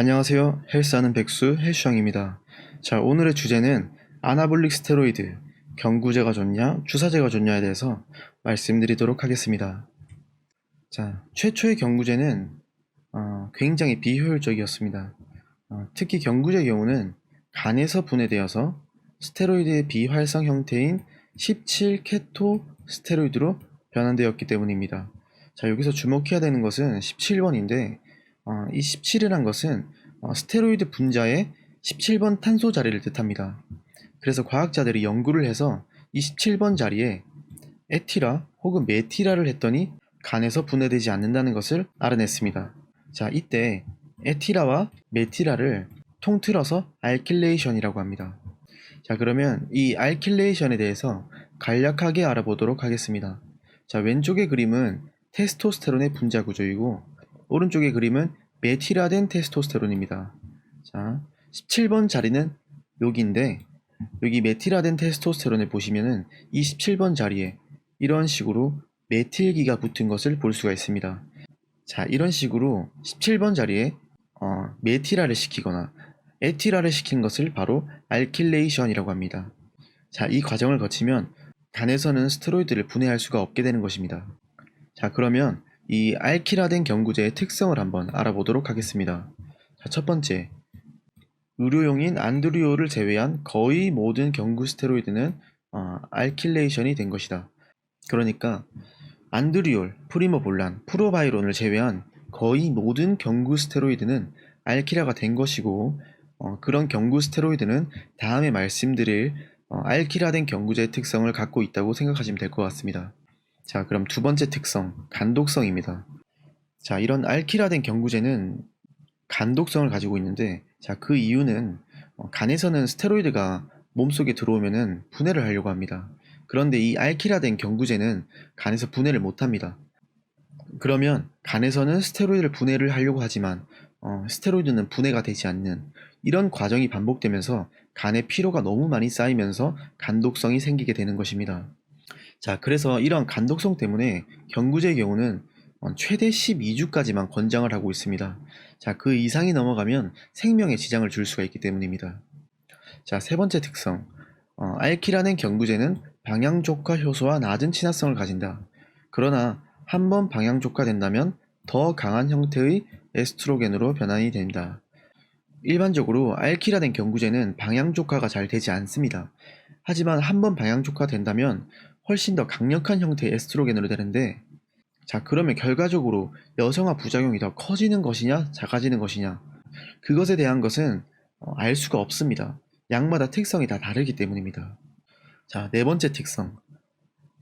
안녕하세요. 헬스하는 백수 헬슈양입니다. 자, 오늘의 주제는 아나볼릭 스테로이드, 경구제가 좋냐, 주사제가 좋냐에 대해서 말씀드리도록 하겠습니다. 자, 최초의 경구제는 어, 굉장히 비효율적이었습니다. 어, 특히 경구제의 경우는 간에서 분해되어서 스테로이드의 비활성 형태인 17케토 스테로이드로 변환되었기 때문입니다. 자, 여기서 주목해야 되는 것은 17번인데 어, 이 17이란 것은 어, 스테로이드 분자의 17번 탄소 자리를 뜻합니다. 그래서 과학자들이 연구를 해서 이 17번 자리에 에티라 혹은 메티라를 했더니 간에서 분해되지 않는다는 것을 알아냈습니다. 자, 이때 에티라와 메티라를 통틀어서 알킬레이션이라고 합니다. 자, 그러면 이 알킬레이션에 대해서 간략하게 알아보도록 하겠습니다. 자, 왼쪽의 그림은 테스토스테론의 분자 구조이고 오른쪽의 그림은 메티라된 테스토스테론입니다. 자, 17번 자리는 여기인데 여기 메티라된 테스토스테론을 보시면은 이 17번 자리에 이런 식으로 메틸기가 붙은 것을 볼 수가 있습니다. 자, 이런 식으로 17번 자리에 어, 메티라를 시키거나 에티라를 시킨 것을 바로 알킬레이션이라고 합니다. 자, 이 과정을 거치면 간에서는 스테로이드를 분해할 수가 없게 되는 것입니다. 자, 그러면 이 알키라된 경구제의 특성을 한번 알아보도록 하겠습니다. 자, 첫 번째. 의료용인 안드리올을 제외한 거의 모든 경구 스테로이드는 어, 알킬레이션이 된 것이다. 그러니까 안드리올, 프리모볼란, 프로바이론을 제외한 거의 모든 경구 스테로이드는 알키라가 된 것이고 어, 그런 경구 스테로이드는 다음에 말씀드릴 어, 알키라된 경구제의 특성을 갖고 있다고 생각하시면 될 것 같습니다. 자, 그럼 두 번째 특성, 간독성입니다. 자, 이런 알키라된 경구제는 간독성을 가지고 있는데, 자, 그 이유는 어, 간에서는 스테로이드가 몸속에 들어오면은 분해를 하려고 합니다. 그런데 이 알키라된 경구제는 간에서 분해를 못 합니다. 그러면 간에서는 스테로이드를 분해를 하려고 하지만 어, 스테로이드는 분해가 되지 않는 이런 과정이 반복되면서 간에 피로가 너무 많이 쌓이면서 간독성이 생기게 되는 것입니다. 자, 그래서 이런 간독성 때문에 경구제의 경우는 어, 최대 12주까지만 권장을 하고 있습니다. 자, 그 이상이 넘어가면 생명에 지장을 줄 수가 있기 때문입니다. 자, 세 번째 특성. 어, 알키라는 경구제는 방향족화 효소와 낮은 친화성을 가진다. 그러나 한 번 방향족화된다면 더 강한 형태의 에스트로겐으로 변환이 된다. 일반적으로 알키라된 경구제는 방향족화가 잘 되지 않습니다. 하지만 한 번 방향족화된다면 훨씬 더 강력한 형태의 에스트로겐으로 되는데 자 그러면 결과적으로 여성화 부작용이 더 커지는 것이냐 작아지는 것이냐 그것에 대한 것은 어, 알 수가 없습니다. 양마다 특성이 다 다르기 때문입니다. 자 네 번째 특성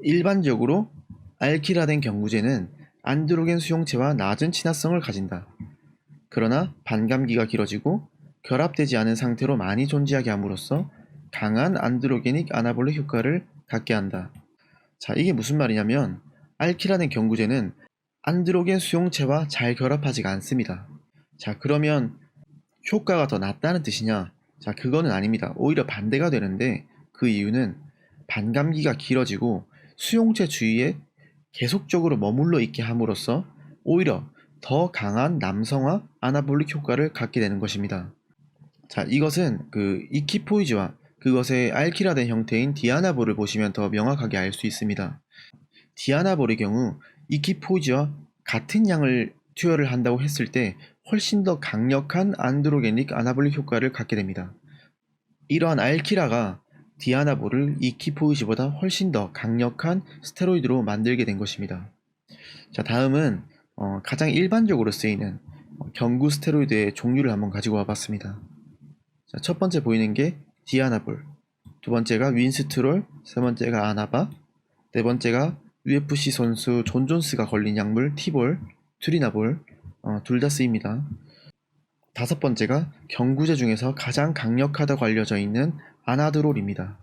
일반적으로 알키라된 경구제는 안드로겐 수용체와 낮은 친화성을 가진다. 그러나 반감기가 길어지고 결합되지 않은 상태로 많이 존재하게 함으로써 강한 안드로게닉 아나볼릭 효과를 갖게 한다. 자, 이게 무슨 말이냐면 알키라는 경구제는 안드로겐 수용체와 잘 결합하지가 않습니다. 자, 그러면 효과가 더 낫다는 뜻이냐? 자, 그거는 아닙니다. 오히려 반대가 되는데 그 이유는 반감기가 길어지고 수용체 주위에 계속적으로 머물러 있게 함으로써 오히려 더 강한 남성화 아나볼릭 효과를 갖게 되는 것입니다. 자, 이것은 그 이키포이즈와 그것의 알키라된 형태인 디아나볼을 보시면 더 명확하게 알 수 있습니다. 디아나볼의 경우 이키포이즈와 같은 양을 투여를 한다고 했을 때 훨씬 더 강력한 안드로게닉 아나볼릭 효과를 갖게 됩니다. 이러한 알키라가 디아나볼을 이키포이즈보다 훨씬 더 강력한 스테로이드로 만들게 된 것입니다. 자, 다음은 어, 가장 일반적으로 쓰이는 어, 경구 스테로이드의 종류를 한번 가지고 와봤습니다. 자, 첫 번째 보이는 게 디아나볼, 두 번째가 윈스트롤, 세 번째가 아나바, 네 번째가 UFC 선수 존 존스가 걸린 약물 티볼, 트리나볼, 어, 둘 다 쓰입니다. 다섯 번째가 경구제 중에서 가장 강력하다고 알려져 있는 아나드롤입니다.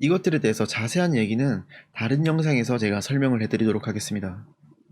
이것들에 대해서 자세한 얘기는 다른 영상에서 제가 설명을 해드리도록 하겠습니다.